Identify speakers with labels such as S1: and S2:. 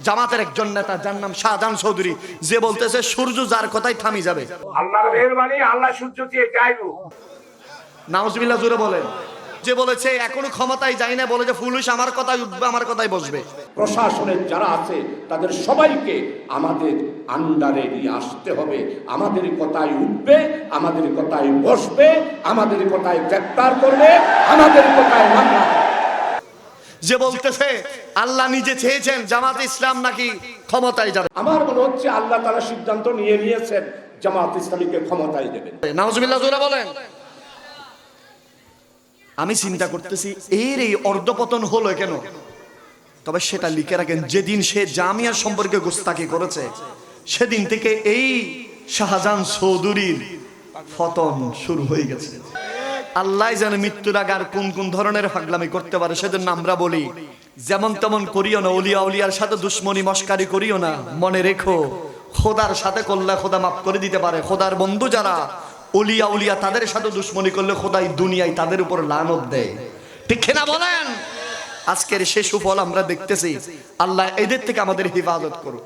S1: জামাতের একজন নেতা যার নাম শাহজাহান চৌধুরী। যে বলতেছে সূর্য যার কথাই থামি যাবে।
S2: আল্লাহর মেহরবানি আল্লাহ সূর্য দিয়ে চাইব।
S1: নাউজবিল্লাহ জুড়ে বলেন। যে বলেছে এখনও ক্ষমতায় যাই না বলে যে পুলিশ আমার কথাই উঠবে আমার কথাই বসবে।
S3: প্রশাসনের যারা আছে তাদের সবাইকে আমাদের আন্ডারে নিয়ে আসতে হবে। আমাদের কথায় উঠবে আমাদের কথায় বসবে আমাদের কথায় গ্রেপ্তার করবে আমাদের কথায় মামলা।
S1: যে বলতেছে আল্লাহ নিজে চেয়েছেন জামাত ইসলাম নাকি ক্ষমতায় যাবে।
S3: আমার মনে হচ্ছে আল্লাহ তারা সিদ্ধান্ত নিয়ে নিয়েছেন জামাত ইসলামীকে ক্ষমতায় দেবেন
S1: নাউজবিল্লাহ জুড়ে বলেন। আমি চিন্তা করতেছি এর এই অর্ধপতন হলো কেন? তবে সেটা লিখে রাখেন যেদিন সে জামিয়া সম্পর্কে গোস্তাকি করেছে সেদিন থেকে এই শাহজাহান চৌধুরীর ফতন শুরু হয়ে গেছে। আল্লাহ যেন মৃত্যুর আগে আর কোন কোন ধরনের ফাগলামি করতে পারে সেজন্য আমরা বলি, যেমন তেমন করিও না, অলিয়া উলিয়ার সাথে দুশ্মনী মস্কারি করিও না। মনে রেখো, খোদার সাথে করলে খোদা মাফ করে দিতে পারে। খোদার বন্ধু যারা অলিয়া উলিয়া তাদের সাথে দুশ্মনী করলে খোদাই দুনিয়ায় তাদের উপর লানত দেয়। ঠিক না বলেন? আজকের সে সুফল আমরা দেখতেছি। আল্লাহ এদের থেকে আমাদের হিফাজত করুক।